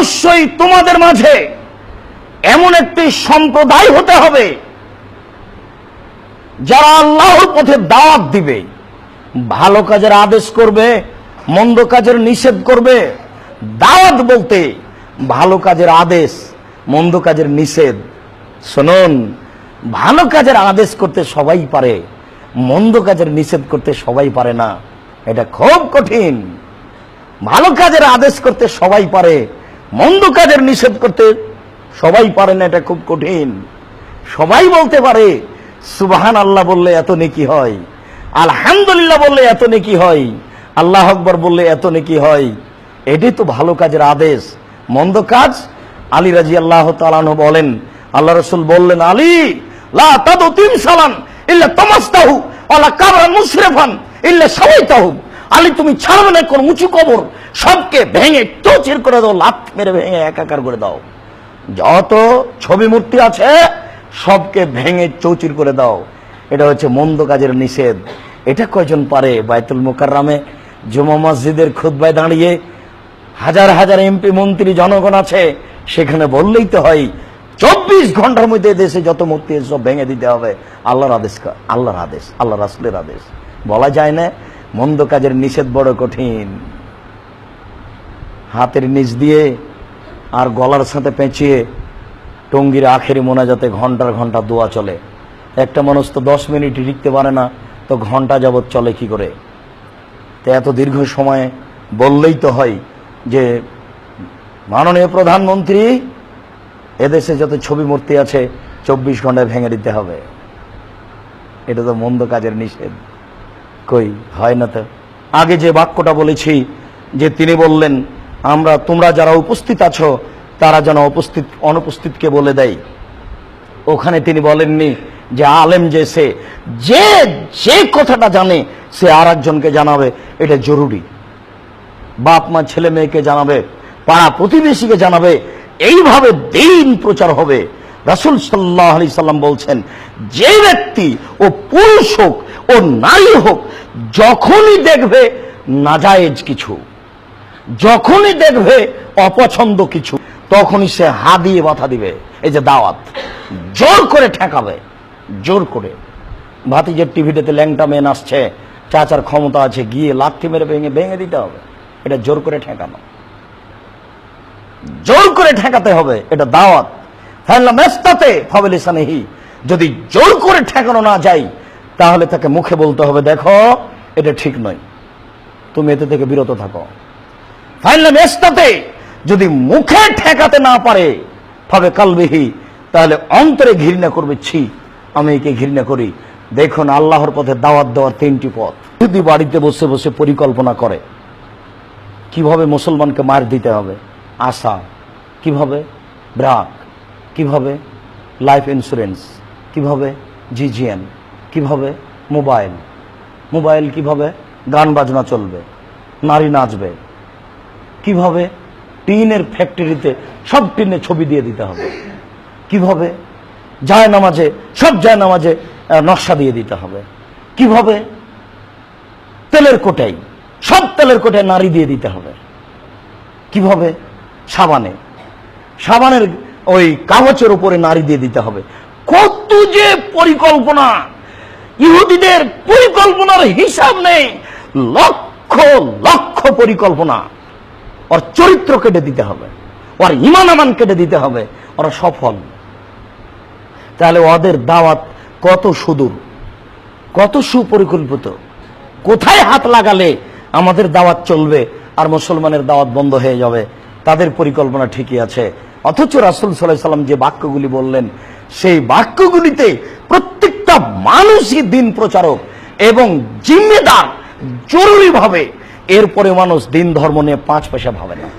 অবশ্যই তোমাদের মাঝে এমন একটি সম্প্রদায় হতে হবে যারা আল্লাহর পথে দাওয়াত দিবে, ভালো কাজের আদেশ করবে, মন্দ কাজের নিষেধ করবে, দাওয়াত বলতে ভালো কাজের আদেশ, মন্দ কাজের নিষেধ। শুনুন, ভালো কাজের আদেশ করতে সবাই পারে, মন্দ কাজের নিষেধ করতে সবাই পারে না। এটা খুব কঠিন। ভালো কাজের আদেশ করতে সবাই পারে মন্দ কাজের নিষেধ করতে সবাই পারে না, এটা খুব কঠিন। সবাই বলতে পারে সুবাহান আল্লাহ বললে এত নেকি হয়, আলহামদুলিল্লাহ বললে এত নেকি হয়, আল্লাহ আকবর বললে এত নেকি হয়। এটাই তো ভালো কাজের আদেশ। মন্দ কাজ, আলী রাজি আল্লাহ তালানো বলেন, আল্লাহ রসুল বললেন, আলী, লা তিন সালান ইল্লা ইল্লা আলী, তুমি ছাড়বে না, কোন উঁচু কবর। সবকে ভেঙে চৌচির করে দাও লাত মেরে ভেঙে একাকার করে দাও। যত ছবি মূর্তি আছে, সবকে ভেঙে চৌচির করে দাও। এটা হচ্ছে মন্দ কাজের নিষেধ। এটা কয়জন পারে বায়তুল মোকাররামে? জুমা মসজিদের খুদ্বায় দাঁড়িয়ে হাজার হাজার এমপি মন্ত্রী জনগণ আছে, সেখানে বললেই তো হয়, চব্বিশ ঘণ্টার মধ্যে দেশে যত মূর্তি সব ভেঙে দিতে হবে। আল্লাহর আদেশ আল্লাহর আদেশ আল্লাহ রাসুলের আদেশ। বলা যায় না, মন্দ কাজের নিষেধ বড় কঠিন। হাতের নিচ দিয়ে আর গলার সাথে পেঁচিয়ে টঙ্গির আখেরি মোনাজাতে ঘণ্টার ঘণ্টা দোয়া চলে। একটা মানুষ তো দশ মিনিট লিখতে পারে না, তো ঘণ্টা যাবৎ চলে কি করে? তো এত দীর্ঘ সময়ে বললেই তো হয় যে, মাননীয় প্রধানমন্ত্রী, এদেশে যত ছবি মূর্তি আছে, চব্বিশ ঘন্টায় ভেঙে দিতে হবে। এটা তো মন্দ কাজের নিষেধ। কই, হয় না তো? আগে যে বাক্যটা বলেছি, যে তিনি বললেন আমরা, তোমরা যারা উপস্থিত আছো, তারা যেন উপস্থিত, অনুপস্থিতকে বলে দেয়। ওখানে তিনি বলেননি যে আলেম যে সে, যে যে কথাটা জানে, সে আর একজনকে জানাবে, এটা জরুরি। বাপ মা, ছেলে মেয়েকে জানাবে, পাড়া প্রতিবেশীকে জানাবে, এইভাবে দিন প্রচার হবে। রাসুল সাল্লাহ আলি সাল্লাম বলছেন, যে ব্যক্তি ও পুরুষ হোক, ও নারী হোক, যখনই দেখবে, নাজায়েজ কিছু। যখনই দেখবে অপছন্দ কিছু, তখনই সে হা দিয়ে মাথা দিবে। এই যে দাওয়াত, জোর করে ঠেকাবে, জোর করে। ভাতিজের টিভিটাতে ল্যাংটা মেন আসছে, চাচার ক্ষমতা আছে, গিয়ে লাথি মেরে ভেঙে ভেঙে দিতে হবে। এটা জোর করে ঠেকানো। জোর করে ঠেকাতে হবে, এটা দাওয়াত। মেস্তাতে ফবেলিসানেহি যদি জোর করে ঠেকানো না যায়, তাহলে তাকে মুখে বলতে হবে, দেখো, এটা ঠিক নয়। তুমি এতে থেকে বিরত থাকো। ফাইনাল যদি মুখে ঠেকাতে না পারে ভাবে কালবিহি, তাহলে অন্তরে ঘৃণা করবে ছি। আমি একে ঘৃণা করি। দেখুন, আল্লাহর পথে দাওয়াত দেওয়ার তিনটি পথ। যদি বাড়িতে বসে বসে পরিকল্পনা করে, কীভাবে মুসলমানকে মার দিতে হবে? আশা। কীভাবে? ব্রাক কীভাবে? Life insurance. কীভাবে? জিজিএন কীভাবে? মোবাইল। মোবাইল কীভাবে? গান বাজনা চলবে। নারী নাচবে। কীভাবে টিনের ফ্যাক্টরিতে সব টিনে ছবি দিয়ে দিতে হবে? কীভাবে যায় নামাজে সব যায় নামাজে নকশা দিয়ে দিতে হবে? কীভাবে তেলের কোটাই সব তেলের কোটায় নারী দিয়ে দিতে হবে? কীভাবে সাবানে? সাবানের ওই কাগজের উপরে নারী দিয়ে দিতে হবে। কত যে পরিকল্পনা! ইহুদিদের পরিকল্পনার হিসাব নেই। লক্ষ লক্ষ পরিকল্পনা। ওর চরিত্র কেটে দিতে হবে। ওর ইমান আমান কেটে দিতে হবে। ওরা সফল। তাহলে ওদের দাওয়াত কত সুদূর, কত সুপরিকল্পিত। কোথায় হাত লাগালে আমাদের দাওয়াত চলবে আর মুসলমানের দাওয়াত বন্ধ হয়ে যাবে? তাদের পরিকল্পনা ঠিকই আছে। অথচ রাসুল সাল্লাম যে বাক্যগুলি বললেন, সেই বাক্যগুলিতে প্রত্যেকটা মানুষই দিন প্রচারক এবং জিম্মেদার জরুরিভাবে এরপরে মানুষ দিন ধর্ম নিয়ে পাঁচ পয়সা ভাবে না।